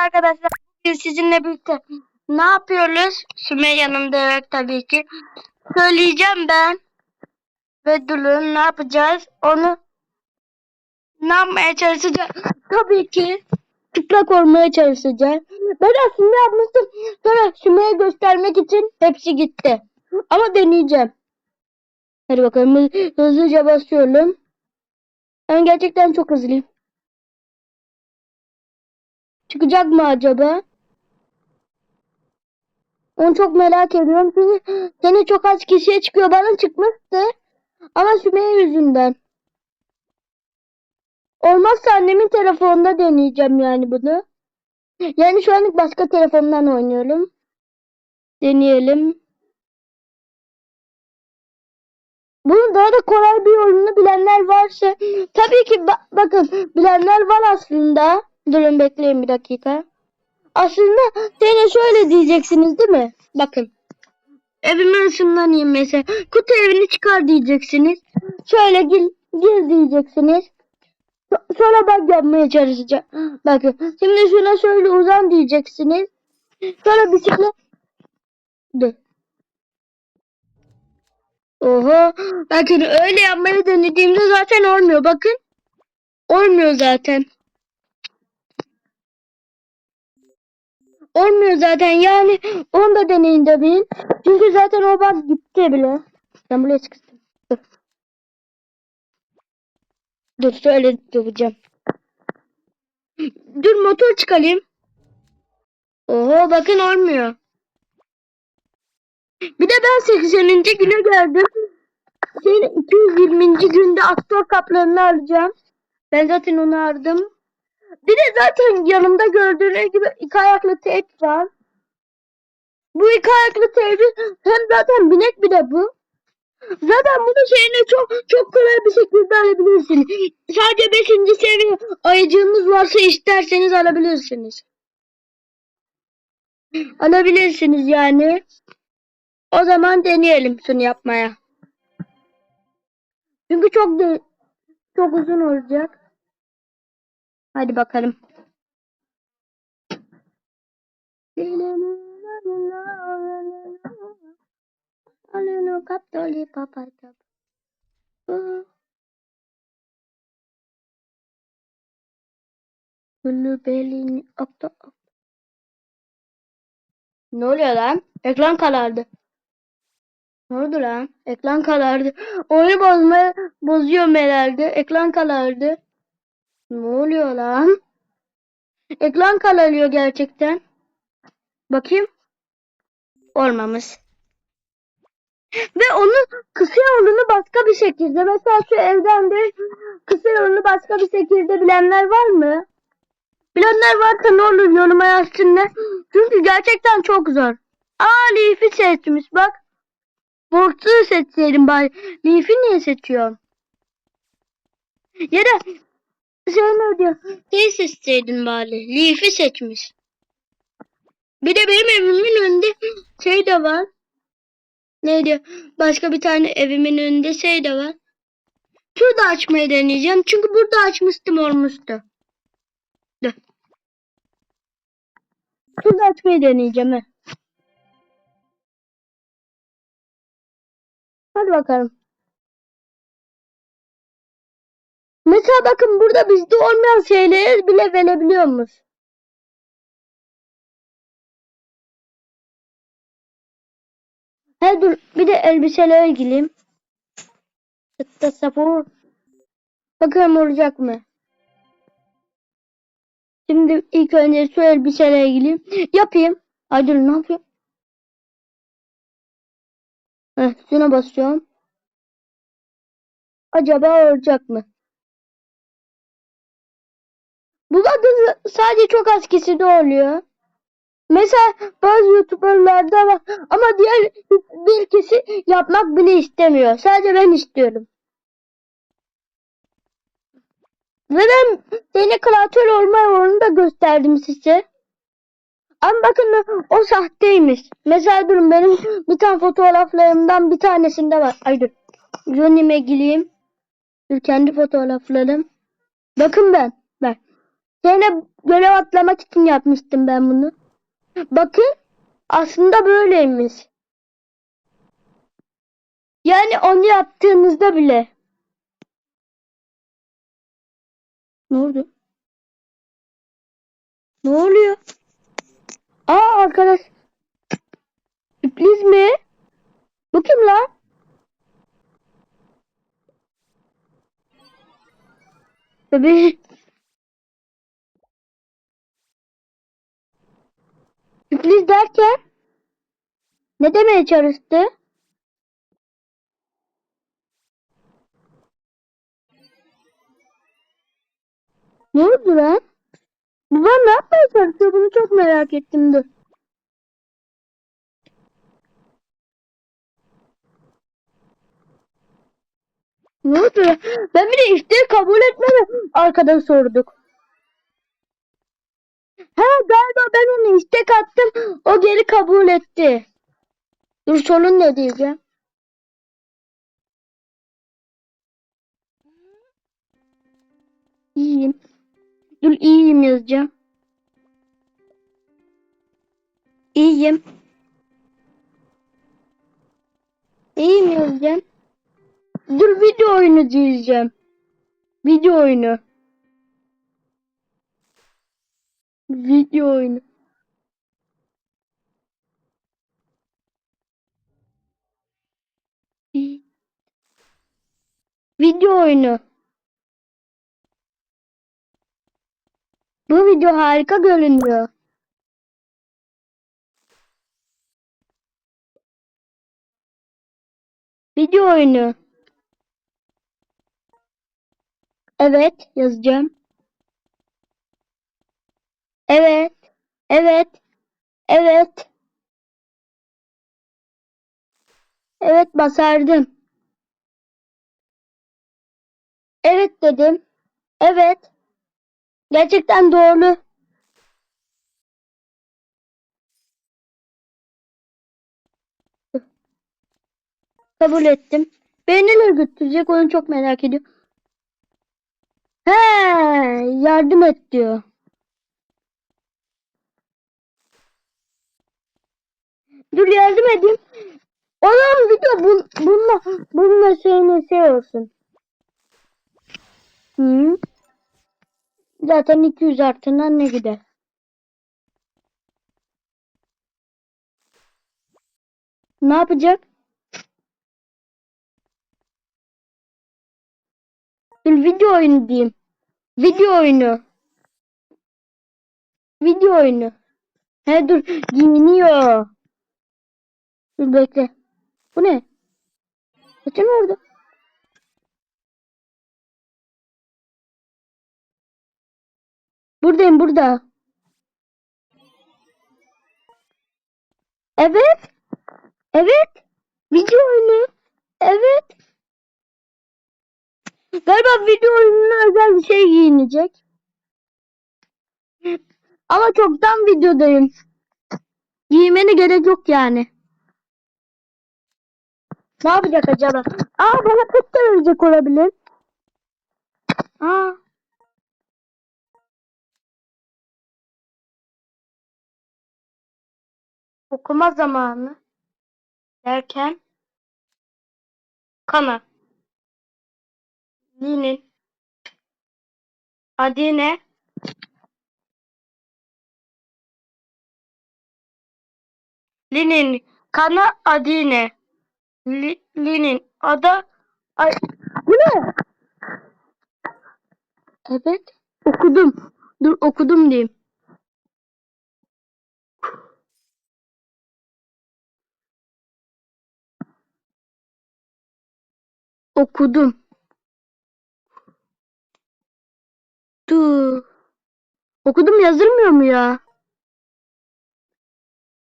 arkadaşlar. Bugün sizinle birlikte ne yapıyoruz? Sümeyye yanımda yok tabii ki. Söyleyeceğim ben. Ve durun ne yapacağız? Onu ne yapmaya çalışacağız? Tabii ki çıplak olmaya çalışacağız. Ben aslında yapmıştım. Sonra Sümeyye göstermek için hepsi gitti. Ama deneyeceğim. Hadi bakalım hı- hızlıca basıyorum. Ben gerçekten çok hızlıyım. Çıkacak mı acaba? Onu çok merak ediyorum. Çünkü seni çok az kişiye çıkıyor. Bana çıkmıştı. Ama Sümeyye yüzünden. Olmazsa annemin telefonunda deneyeceğim yani bunu. Yani şu anlık başka telefondan oynuyorum. Deneyelim. Bunun daha da kolay bir yolunu bilenler varsa tabii ki ba- bakın bilenler var aslında. Durun bekleyin bir dakika. Aslında seni şöyle diyeceksiniz değil mi? Bakın. Evimin ışınlanayım mesela. Kutu evini çıkar diyeceksiniz. Şöyle gir, gir diyeceksiniz. So- Sonra ben yapmaya çalışacağım. Bakın. Şimdi şuna şöyle uzan diyeceksiniz. Sonra bisiklet... Dur. Oho. Bakın öyle yapmayı denediğimde zaten olmuyor. Bakın. Olmuyor zaten. Olmuyor zaten. Yani onu da deneyin de bir. Çünkü zaten o bak gitti bile. Ben buraya sıkıştım. Dur. Dur şöyle yapacağım. Dur motor çıkarayım. Oho bakın olmuyor. Bir de ben 80. güne geldim. Senin 220. günde aktör kaplarını alacağım. Ben zaten onu aradım. Bir de zaten yanımda gördüğünüz gibi iki ayaklı teyp var. Bu iki ayaklı teybi hem zaten binek bir de bu. Zaten bunu şeyine çok çok kolay bir şekilde alabilirsiniz. Sadece 5. seviye ayıcığınız varsa isterseniz alabilirsiniz. Alabilirsiniz yani. O zaman deneyelim şunu yapmaya. Çünkü çok de çok uzun olacak. Hadi bakalım. Ne oluyor lan? Ekran karardı. Ne oldu lan? Ekran karardı. Oyunu bozmaya bozuyorum herhalde. Ekran karardı. Ne oluyor lan? Ekran kararıyor gerçekten. Bakayım. Olmamış. Ve onun kısa yolunu başka bir şekilde mesela şu evden de kısa yolunu başka bir şekilde bilenler var mı? Bilenler varsa ne olur yoruma yazsınlar. Çünkü gerçekten çok zor. Aa Leaf'i seçmiş bak. Borçluyu seçseydin bari. Leaf'i niye seçiyorsun? Ya da ne diyor? Şey seçseydin bari. Leaf'i seçmiş. Bir de benim evimin önünde şey de var. Neydi? Başka bir tane evimin önünde şey de var. Şurada açmayı deneyeceğim. Çünkü burada açmıştım olmuştu. Dur. Şurada açmayı deneyeceğim. Hadi bakalım. Mesela bakın burada bizde olmayan şeyleri bile verebiliyormuş. He dur bir de elbiselerle ilgiliyim. Tıtta sapur. Bakalım olacak mı? Şimdi ilk önce şu elbiseyle ilgili yapayım. Ay dur ne yapıyorum? Heh, şuna basıyorum. Acaba olacak mı? Bu bakın sadece çok az kişide oluyor. Mesela bazı youtuberlarda var ama diğer bir kişi yapmak bile istemiyor. Sadece ben istiyorum. Ve ben seni kreatör olma yolunu da gösterdim size. Ama bakın o sahteymiş. Mesela durun benim bir tane fotoğraflarımdan bir tanesinde var. Ay dur. Johnny'me gireyim. Dur kendi fotoğraflarım. Bakın ben. Seni görev atlamak için yapmıştım ben bunu. Bakın aslında böyleymiş. Yani onu yaptığınızda bile. Ne oldu? Ne oluyor? Aa arkadaş. Sürpriz mi? Bu kim lan? Bebeğim. Sürpriz derken ne demeye çalıştı? Ne oldu lan? Bu bana ne yapmaya çalışıyor? Bunu çok merak ettim dur. Ne oldu? Ben bir de isteği kabul etmedi. Arkada sorduk. Ha galiba ben onu istek attım. O geri kabul etti. Dur sorun ne diyeceğim? İyiyim. Dur iyiyim yazacağım. İyiyim. İyiyim yazacağım. Dur video oyunu diyeceğim. Video oyunu. Video oyunu. Video oyunu. Bu video harika görünüyor. Video oyunu. Evet yazacağım. Evet. Evet. Evet. Evet basardım. Evet dedim. Evet. Gerçekten doğru. Kabul ettim. Beni nereye götürecek onu çok merak ediyorum. He, yardım et diyor. Dur yardım edeyim. Oğlum video bun, bununla, bununla şeyine şey olsun. Hı. Zaten 200 artından ne gider? Ne yapacak? Dur video oyunu diyeyim. Video oyunu. Video oyunu. He dur giyiniyor. Dur bekle. Bu ne? Kaçın orada. Buradayım burada. Evet. Evet. Video oyunu. Evet. Galiba video oyununa özel bir şey giyinecek. Ama çoktan videodayım. Giymene gerek yok yani. Ne yapacak acaba? Aa bana pet de verecek olabilir. Aa. Okuma zamanı derken kana Linin adı ne? Linin kana adı Linin adı Ay, bu ne? Evet. Okudum. Dur okudum diyeyim. Okudum. Dur. Okudum yazılmıyor mu ya?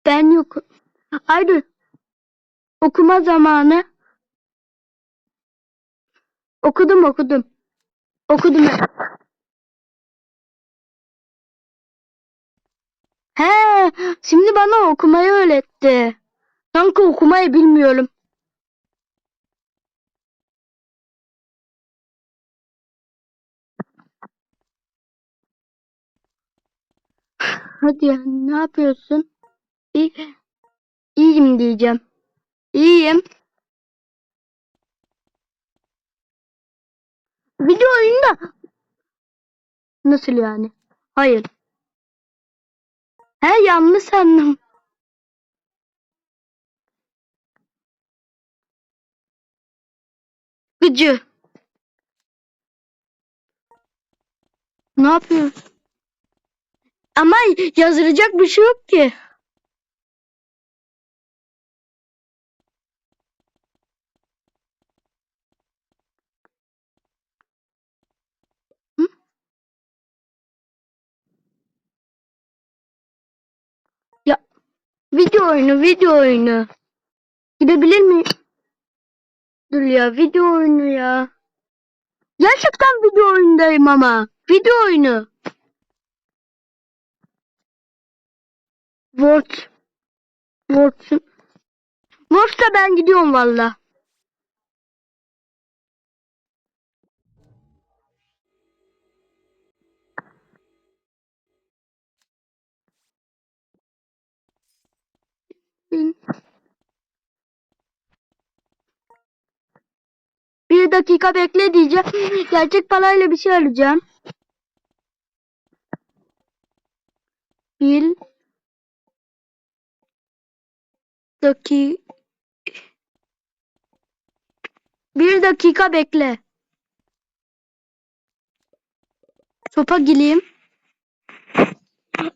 Ben yok. Haydi. Okuma zamanı. Okudum okudum. Okudum. He, şimdi bana okumayı öğretti. Sanki okumayı bilmiyorum. Hadi ya ne yapıyorsun? İyi, iyiyim diyeceğim. İyiyim. Video oyunda. Nasıl yani? Hayır. He yanlış sandım. Gıcı. Ne yapıyorsun? Ama yazılacak bir şey yok ki. Video oyunu, video oyunu. Gidebilir miyim? Dur ya video oyunu ya. Gerçekten video oyundayım ama. Video oyunu. Word. Word. Word'da ben gidiyorum valla. Bir dakika bekle diyeceğim. Gerçek parayla bir şey alacağım. Bir dakika. Bir dakika bekle. Sopa gireyim.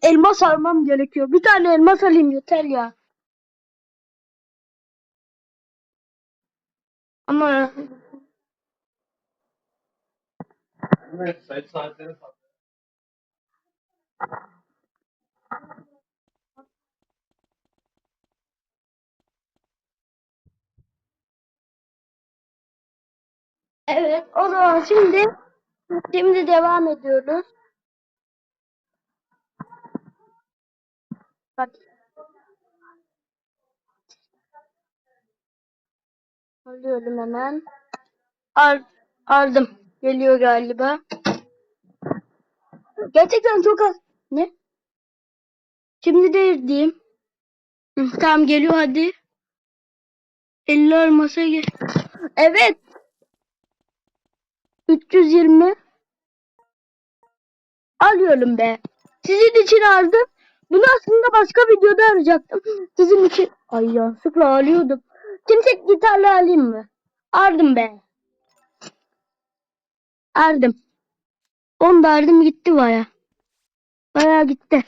Elmas almam gerekiyor. Bir tane elmas alayım yeter ya. Ama Evet, sayı saatleri falan. evet o zaman şimdi şimdi devam ediyoruz. Bak. Alıyorum hemen. Al, aldım. Geliyor galiba. Gerçekten çok az. Ne? Şimdi değil diyeyim. Tamam geliyor hadi. 50 olmasa gel. Evet. 320. Alıyorum be. Sizin için aldım. Bunu aslında başka videoda arayacaktım. Sizin için. Ay yanlışlıkla alıyordum. Kimse gitarla alayım mı? Aldım be. Aldım. Onu da aldım gitti baya. Baya gitti.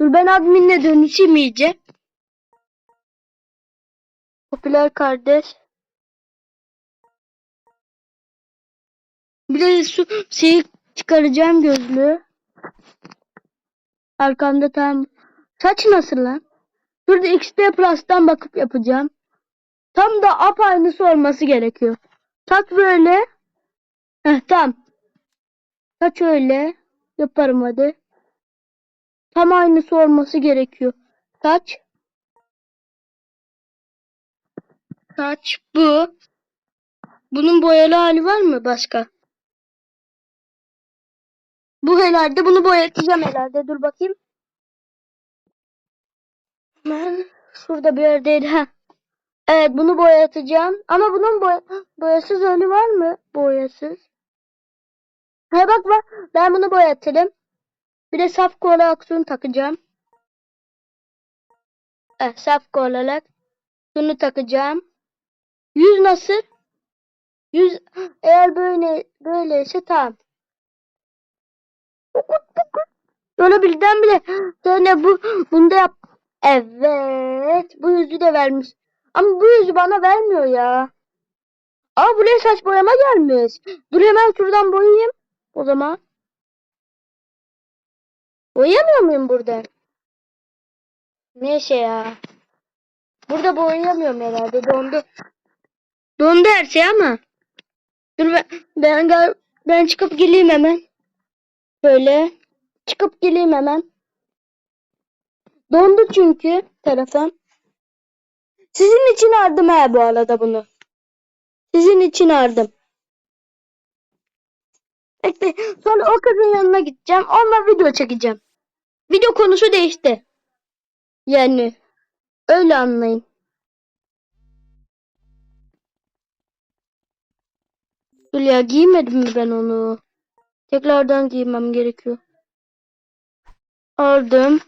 Dur ben adminle dönüşeyim iyice. Popüler kardeş. Bir de şu şeyi çıkaracağım gözlüğü. Arkamda tam. Saç nasıl lan? Şurada XP Plus'tan bakıp yapacağım. Tam da aynısı olması gerekiyor. Saç böyle. Heh tamam. Saç öyle. Yaparım hadi. Tam aynısı olması gerekiyor. Saç. Saç bu. Bunun boyalı hali var mı başka? Bu herhalde bunu boyatacağım herhalde. Dur bakayım. Ben şurada bir yerdeydi. Ha. Evet bunu boyatacağım. Ama bunun boya boyasız önü var mı? Boyasız. Ha bak bak. Ben bunu boyatırım. Bir de saf kola aksiyonu takacağım. Eh, saf olarak şunu takacağım. Yüz nasıl? Yüz eğer böyle böyleyse tamam. Böyle birden bile yani bu bunda yap. Evet. Bu yüzü de vermiş. Ama bu yüzü bana vermiyor ya. Aa buraya saç boyama gelmiş. Dur hemen şuradan boyayayım. O zaman. Boyayamıyor muyum burada? Neyse ya. Burada boyayamıyorum herhalde. Dondu. Dondu her şey ama. Dur ben ben, ben çıkıp geleyim hemen. Böyle. Çıkıp geleyim hemen. Dondu çünkü telefon. Sizin için aldım he bu arada bunu. Sizin için aldım. Bekle. Sonra o kızın yanına gideceğim. Onunla video çekeceğim. Video konusu değişti. Yani öyle anlayın. Hülya giymedim mi ben onu? Tekrardan giymem gerekiyor. Aldım.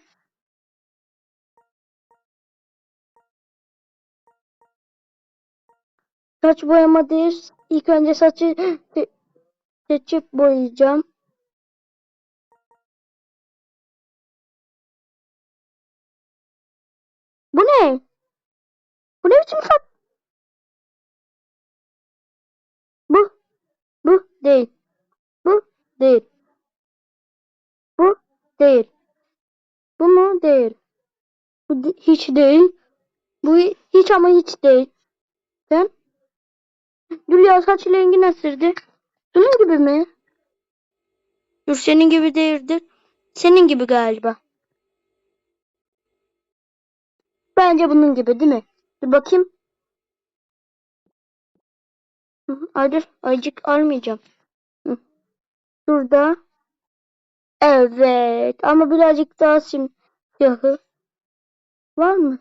Saç boyama değil. İlk önce saçı se- seçip boyayacağım. Bu ne? Bu ne biçim saç? Bu. Bu değil. Bu değil. Bu değil. Bu mu? Değil. Bu de- hiç değil. Bu hiç ama hiç değil. Sen? Hülya saç rengi nasıldı? Senin gibi mi? Dur senin gibi değildir. Senin gibi galiba. Bence bunun gibi değil mi? Bir bakayım. Hayır, ayıcık almayacağım. Hı. Şurada. Evet, ama birazcık daha simsiyahı. Var mı?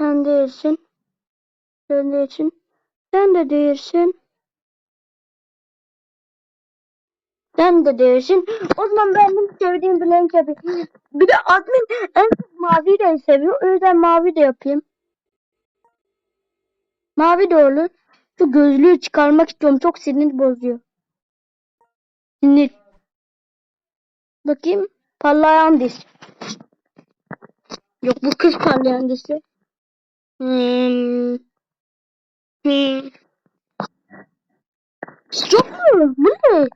Sen değilsin. Sen değilsin. Sen de değilsin. Sen de değilsin. O zaman benim sevdiğim bir renk yapayım. Bir de admin en çok mavi renk seviyor. O yüzden mavi de yapayım. Mavi de olur. Şu gözlüğü çıkarmak istiyorum. Çok sinir bozuyor. Sinir. Bakayım. Parlayan diş. Yok bu kız parlayan dişi. Hmm. Hmm. Çok mu? Bu ne?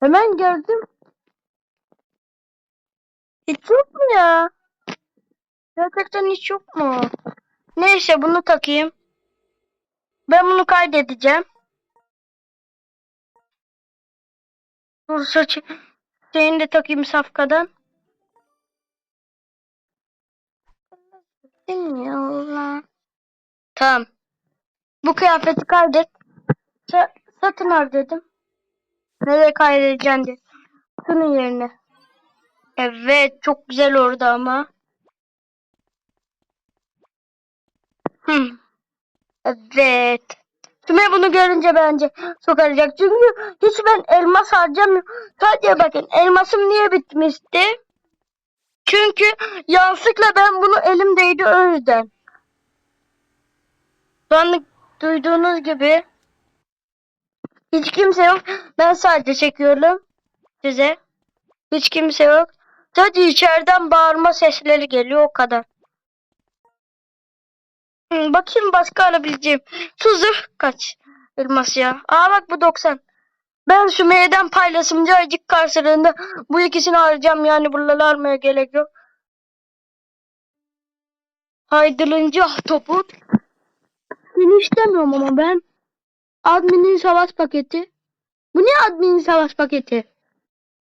Hemen gördüm. Hiç yok mu ya? Gerçekten hiç yok mu? Neyse bunu takayım. Ben bunu kaydedeceğim. Bu saçı şeyini de takayım safkadan. Tamam. Bu kıyafeti kaydet. Sa satın al dedim. Nereye kaydedeceksin diye. Şunun yerine. Evet çok güzel orada ama. Hmm. Evet. Şimdi bunu görünce bence çok arayacak. Çünkü hiç ben elmas harcamıyorum. Sadece bakın elmasım niye bitmişti? Çünkü yanlışlıkla ben bunu elimdeydi o yüzden. Anda duyduğunuz gibi hiç kimse yok. Ben sadece çekiyorum size. Hiç kimse yok. Sadece içeriden bağırma sesleri geliyor o kadar. Hmm, bakayım başka alabileceğim. Şu zırh kaç elmas ya. Aa bak bu 90. Ben Sümeyye'den paylaşımcı acık karşılığında bu ikisini alacağım yani buraları almaya gerek yok. Haydırıncı topu. Seni istemiyorum ama ben. Admin'in savaş paketi. Bu ne admin'in savaş paketi?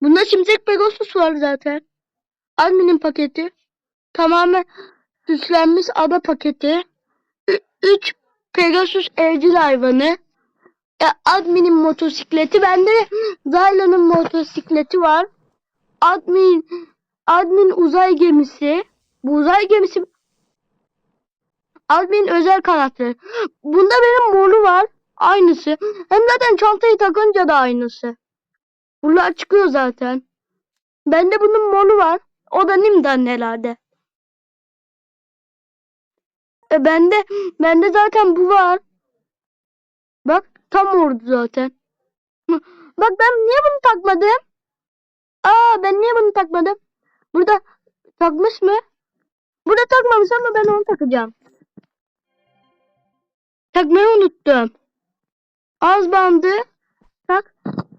Bunda Şimşek Pegasus var zaten. Admin'in paketi. Tamamen süslenmiş ada paketi. 3 Pegasus evcil hayvanı. E, admin'in motosikleti. Bende Zyla'nın motosikleti var. Admin admin uzay gemisi. Bu uzay gemisi admin özel kanatları. Bunda benim moru var. Aynısı. Hem zaten çantayı takınca da aynısı. Bunlar çıkıyor zaten. Bende bunun moru var. O da Nim'den herhalde. E bende bende zaten bu var. Bak tam ordu zaten. Bak ben niye bunu takmadım? Aa ben niye bunu takmadım? Burada takmış mı? Burada takmamış ama ben onu takacağım. Takmayı unuttum. Az bandı. Tak.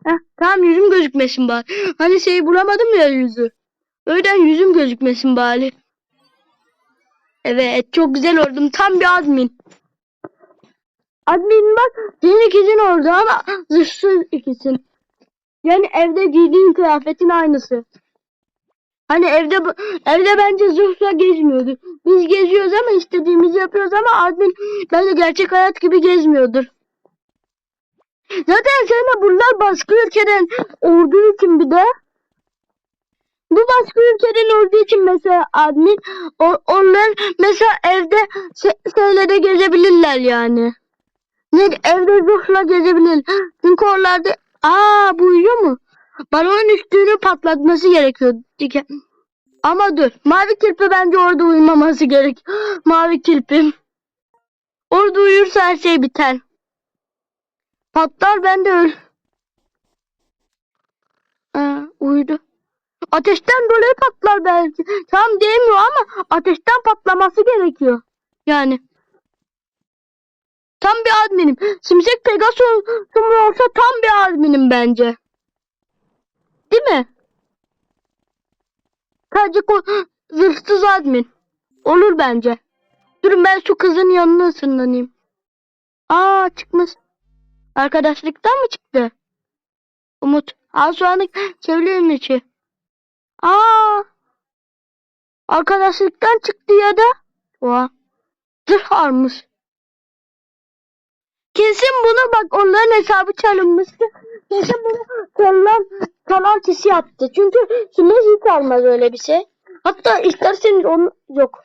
Heh, tamam yüzüm gözükmesin bari. Hani şeyi bulamadım ya yüzü. Öyle yüzüm gözükmesin bari. Evet çok güzel oldum. Tam bir admin. Admin bak senin ikizin oldu ama zırhsız ikizin. Yani evde giydiğin kıyafetin aynısı. Hani evde evde bence zırhla gezmiyordu. Biz geziyoruz ama istediğimizi yapıyoruz ama admin bence gerçek hayat gibi gezmiyordur. Zaten seninle bunlar başka ülkeden olduğu için bir de Bu başka ülkeden olduğu için mesela admin o, onlar mesela evde se- şeylere gezebilirler yani. Ne evde ruhla gezebilir. Çünkü oralarda aa bu uyuyor mu? Balonun üstünü patlatması gerekiyor. Ama dur. Mavi kirpi bence orada uyumaması gerek. Mavi kirpim. Orada uyursa her şey biter. Patlar ben de öl. Aa, uyudu. Ateşten dolayı patlar belki. Tam değmiyor ama ateşten patlaması gerekiyor. Yani. Tam bir adminim. Simsek Pegasus'um olsa tam bir adminim bence. Değil mi? Sadece ko- zırhsız admin. Olur bence. Durun ben şu kızın yanına ısınlanayım. Aa çıkmış. Arkadaşlıktan mı çıktı? Umut. Aa şu anlık çeviriyorum içi. Aa. Arkadaşlıktan çıktı ya da. Oha. Zırh almış. Kesin bunu bak onların hesabı çalınmıştı. Kesin bunu çalan, kişi yaptı. Çünkü kime hiç almaz öyle bir şey. Hatta isterseniz onu yok.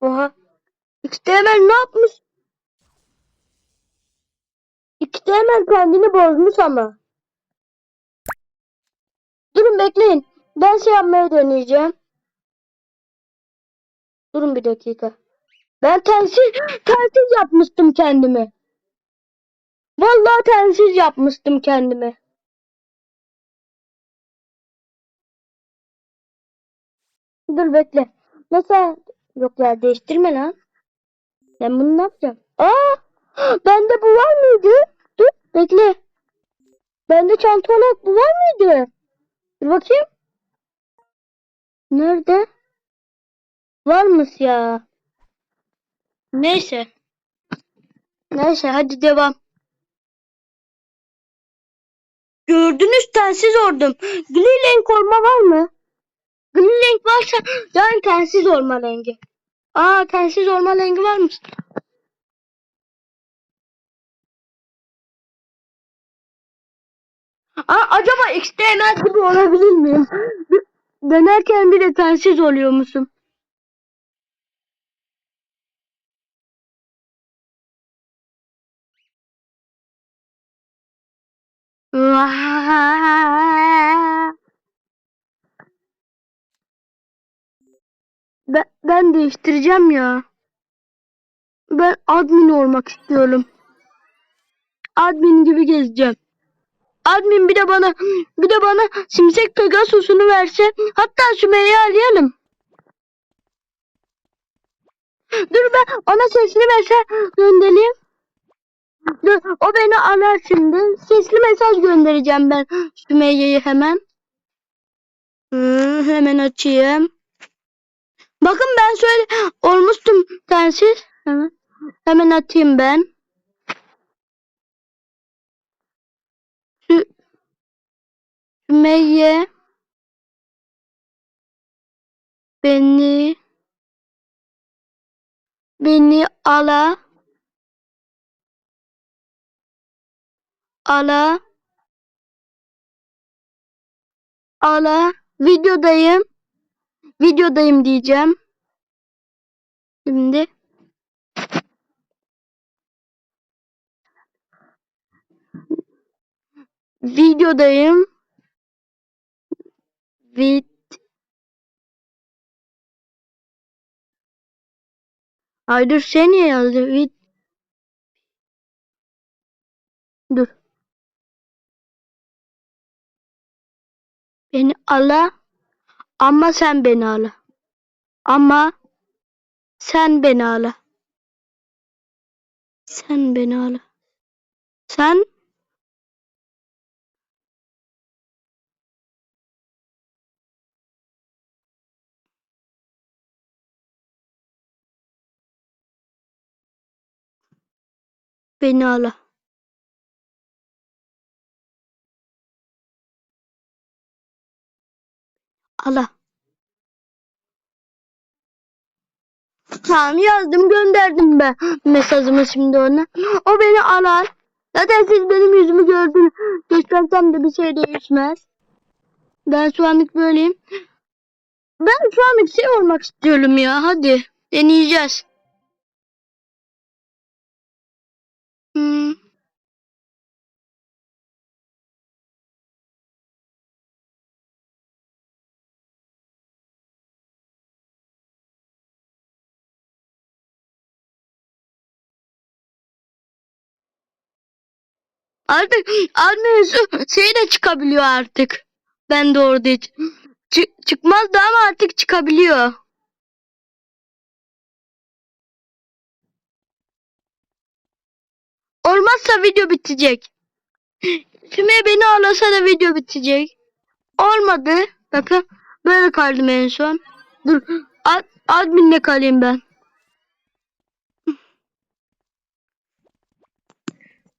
Oha. Hemen ne yapmış? Hemen kendini bozmuş ama. Durun bekleyin. Ben şey yapmaya deneyeceğim. Durun bir dakika. Ben telsiz, telsiz yapmıştım kendime. Vallahi telsiz yapmıştım kendime. Dur bekle. Mesela yok ya değiştirme lan. Ben bunu ne yapacağım? Aa! Bende bu var mıydı? Dur bekle. Bende çanta olarak bu var mıydı? Dur bakayım. Nerede? Varmış ya. Neyse. Neyse hadi devam. Gördünüz tensiz ordum. Glee olma var mı? Glee varsa yani tensiz olma rengi. Aa tensiz olma rengi varmış. Aa, acaba XTML gibi olabilir miyim? Denerken bir de tensiz oluyor musun? Ben, ben değiştireceğim ya. Ben admin olmak istiyorum. Admin gibi gezeceğim. Admin bir de bana bir de bana Simsek Pegasus'unu verse hatta Sümeyye'yi arayalım. Dur ben ona sesli mesaj göndereyim. Dur o beni arar şimdi. Sesli mesaj göndereceğim ben Sümeyye'yi hemen. Hı, hemen açayım. Bakın ben söyle olmuştum tensiz. Hemen, hemen atayım ben. Sü Sümeyye beni beni ala ala ala videodayım videodayım diyeceğim. Şimdi videodayım. Vid Ay dur şey niye yazdı? Vid Dur. Beni ala ama sen beni ala. Ama sen beni ala. Sen beni ala. Sen beni ala. Ala. Tamam yazdım gönderdim ben mesajımı şimdi ona. O beni arar. Zaten siz benim yüzümü gördünüz. Göstersem de bir şey değişmez. Ben şu anlık böyleyim. ben şu an şey olmak istiyorum ya. Hadi deneyeceğiz. Hmm. Artık admin su- şey de çıkabiliyor artık. Ben de orada hiç. Çı- çıkmazdı ama artık çıkabiliyor. Olmazsa video bitecek. Sümeyye beni ağlasa da video bitecek. Olmadı. Bakın böyle kaldım en son. Dur. Ad, adminle kalayım ben.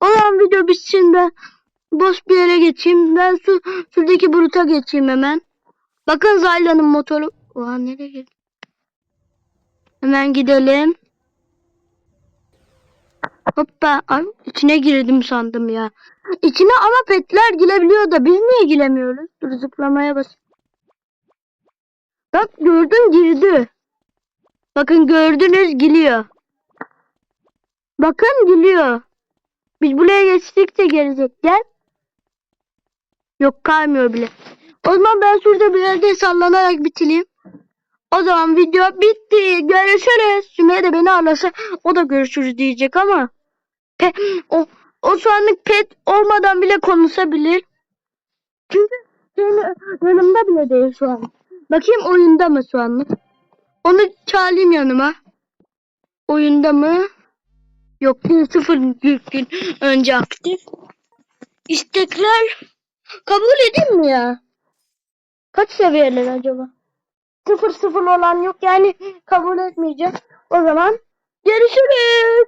O zaman video bitsin de boş bir yere geçeyim. Ben şu şuradaki buruta geçeyim hemen. Bakın Zayla'nın motoru. Oha nereye girdi? Hemen gidelim. Hoppa. Ay, içine girdim sandım ya. İçine ama petler girebiliyor da biz niye giremiyoruz? Dur zıplamaya bas. Bak gördün girdi. Bakın gördünüz geliyor. Bakın geliyor. Biz buraya geçtikçe gelecek. Gel. Yok kaymıyor bile. O zaman ben şurada bir yerde sallanarak bitireyim. O zaman video bitti. Görüşürüz. Sümeyye de beni ararsa o da görüşürüz diyecek ama pe, o, o şu anlık pet olmadan bile konuşabilir. Çünkü benim yanımda bile değil şu an. Bakayım oyunda mı şu anlık? Onu çağırayım yanıma. Oyunda mı? Yok değil sıfır gün önce aktif. İstekler kabul edeyim mi ya? Kaç seviyeler acaba? Sıfır sıfır olan yok yani kabul etmeyeceğim. O zaman görüşürüz.